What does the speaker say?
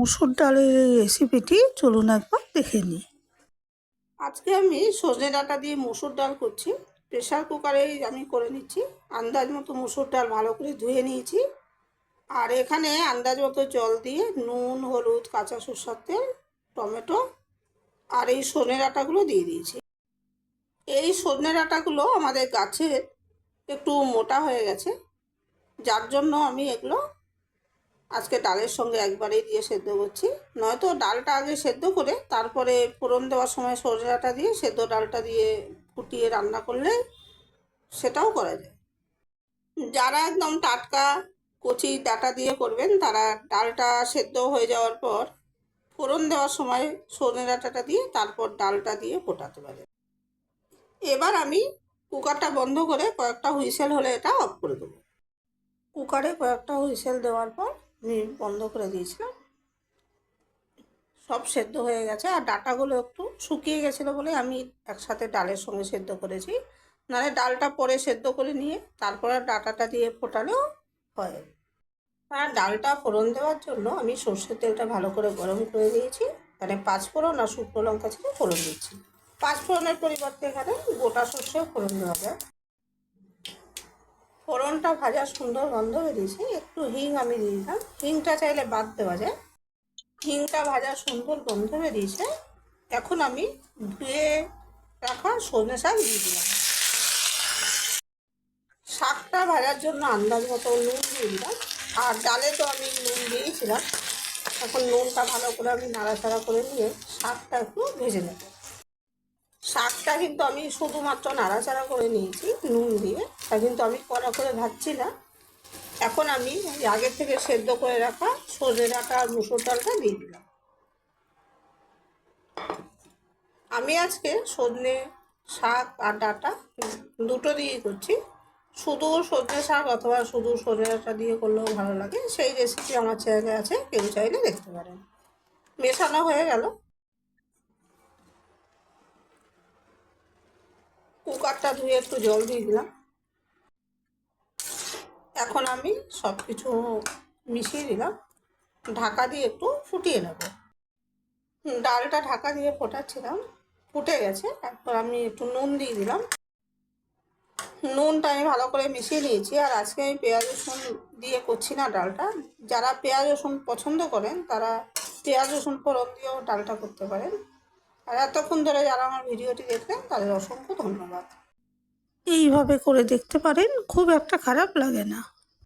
মুসুর ডালের এই রেসিপিটি চলুন একবার দেখে নিই। আজকে আমি সজনে ডাটা দিয়ে মুসুর ডাল করছি প্রেশার কুকারেই আমি করে নিচ্ছি। আন্দাজ মতো মুসুর ডাল ভালো করে ধুয়ে নিয়েছি। আর এখানে আন্দাজ মতো জল দিয়ে নুন, হলুদ, কাঁচা সরষার তেল, টমেটো আর এই সজনে ডাটাগুলো দিয়ে দিয়েছি। এই সজনে ডাঁটাগুলো আমাদের গাছের একটু মোটা হয়ে গেছে। যার জন্য আমি এগুলো আজকে ডালের সঙ্গে একবারেই দিয়ে সেদ্ধ করছি। নয়তো ডালটা আগে সেদ্ধ করে তারপরে ফোড়ন দেওয়ার সময় সজনাটা দিয়ে সেদ্ধ ডালটা দিয়ে ফুটিয়ে রান্না করলে সেটাও করা যায়। যারা একদম টাটকা কচি ডাটা দিয়ে করবেন, তারা ডালটা সেদ্ধ হয়ে যাওয়ার পর ফোড়ন দেওয়ার সময় সজনে ডাঁটাটা দিয়ে তারপর ডালটা দিয়ে ফোটাতে পারে এবার আমি কুকারটা বন্ধ করে কয়েকটা হুইসেল হলে এটা অফ করে দেবো। কুকারে কয়েকটা হুইসেল দেওয়ার পর বন্ধ করে দিয়েছিলাম সব সেদ্ধ হয়ে গেছে আর ডাটাগুলো একটু শুকিয়ে গেছিল বলে আমি একসাথে ডালের সঙ্গে সেদ্ধ করেছি। নাহলে ডালটা পরে সেদ্ধ করে নিয়ে তারপরে ডাটাটা দিয়ে ফোটালেও হয়। আর ডালটা ফোড়ন দেওয়ার জন্য আমি সর্ষের তেলটা ভালো করে গরম করে দিয়েছি মানে পাঁচ ফোড়ন আর শুকনো লঙ্কা ছিল ফোড়ন দিচ্ছি। পাঁচ ফোড়নের পরিবর্তে এখানে গোটা সর্ষেও ফোড়ন দেওয়া যায়। ফোড়নটা ভাজা সুন্দর গন্ধ বেরিয়েছে, একটু হিং আমি দিয়ে হিংটা চাইলে বাদ দেওয়া যায়। হিংটা ভাজা সুন্দর গন্ধ বেরিয়েছে। এখন আমি ধুয়ে রাখা সজনে শাক দিয়ে দিলাম। শাকটা ভাজার জন্য আন্দাজ মতো নুন দিয়ে দিলাম। আর ডালে তো আমি নুন দিয়েছিলাম। এখন নুনটা ভালো করে আমি নাড়াচাড়া করে নিয়ে শাকটা একটু ভেজে নেব। শাকটা কিন্তু আমি শুধুমাত্র নাড়াচাড়া করে নিয়েছি, নুন দিয়ে। তা কিন্তু আমি কড়া করে ভাজছি না। এখন আমি ওই আগে থেকে সেদ্ধ করে রাখা সজনে ডাঁটা আর মুসুর ডালটা দিয়ে দিলাম। আমি আজকে সজনে শাক আর ডাটা দুটো দিয়েই করছি। শুধু সজনে শাক অথবা শুধু সজনে ডাঁটা দিয়ে করলেও ভালো লাগে। সেই রেসিপি আমার চ্যানেলে আছে, কেউ চাইলে দেখতে পারেন। মেশানো হয়ে গেল। কুকারটা ধুয়ে একটু জল দিয়ে দিলাম। এখন আমি সব কিছু মিশিয়ে দিলাম। ঢাকা দিয়ে একটু ফুটিয়ে নেব। ডালটা ঢাকা দিয়ে ফোটাচ্ছিলাম, ফুটে গেছে। তারপর আমি একটু নুন দিয়ে দিলাম। নুনটা আমি ভালো করে মিশিয়ে নিয়েছি। আর আজকে আমি পেঁয়াজ রসুন দিয়ে করছি না ডালটা। যারা পেঁয়াজ রসুন পছন্দ করেন, তারা পেঁয়াজ রসুন ফোড়ন দিয়েও ডালটা করতে পারেন। আর এতক্ষণ ধরে যারা আমার ভিডিওটি দেখলেন, তাদের অসংখ্য ধন্যবাদ। এইভাবে করে দেখতে পারেন, খুব একটা খারাপ লাগে না।